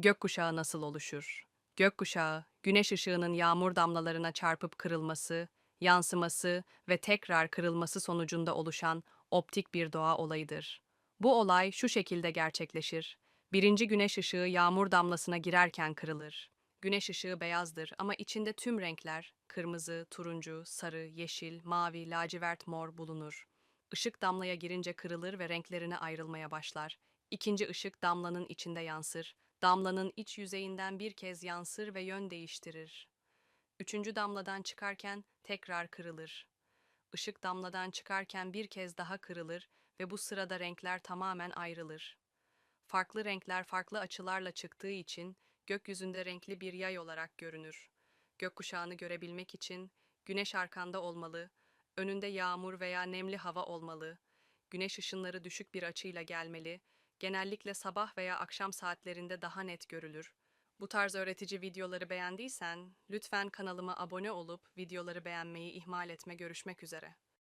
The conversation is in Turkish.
Gökkuşağı nasıl oluşur? Gökkuşağı, güneş ışığının yağmur damlalarına çarpıp kırılması, yansıması ve tekrar kırılması sonucunda oluşan optik bir doğa olayıdır. Bu olay şu şekilde gerçekleşir. Birinci güneş ışığı yağmur damlasına girerken kırılır. Güneş ışığı beyazdır ama içinde tüm renkler, kırmızı, turuncu, sarı, yeşil, mavi, lacivert, mor bulunur. Işık damlaya girince kırılır ve renklerine ayrılmaya başlar. İkinci ışık damlanın içinde yansır. Damlanın iç yüzeyinden bir kez yansır ve yön değiştirir. Üçüncü damladan çıkarken tekrar kırılır. Işık damladan çıkarken bir kez daha kırılır ve bu sırada renkler tamamen ayrılır. Farklı renkler farklı açılarla çıktığı için gökyüzünde renkli bir yay olarak görünür. Gökkuşağını görebilmek için güneş arkanda olmalı, önünde yağmur veya nemli hava olmalı, güneş ışınları düşük bir açıyla gelmeli, genellikle sabah veya akşam saatlerinde daha net görülür. Bu tarz öğretici videoları beğendiysen lütfen kanalıma abone olup videoları beğenmeyi ihmal etme görüşmek üzere.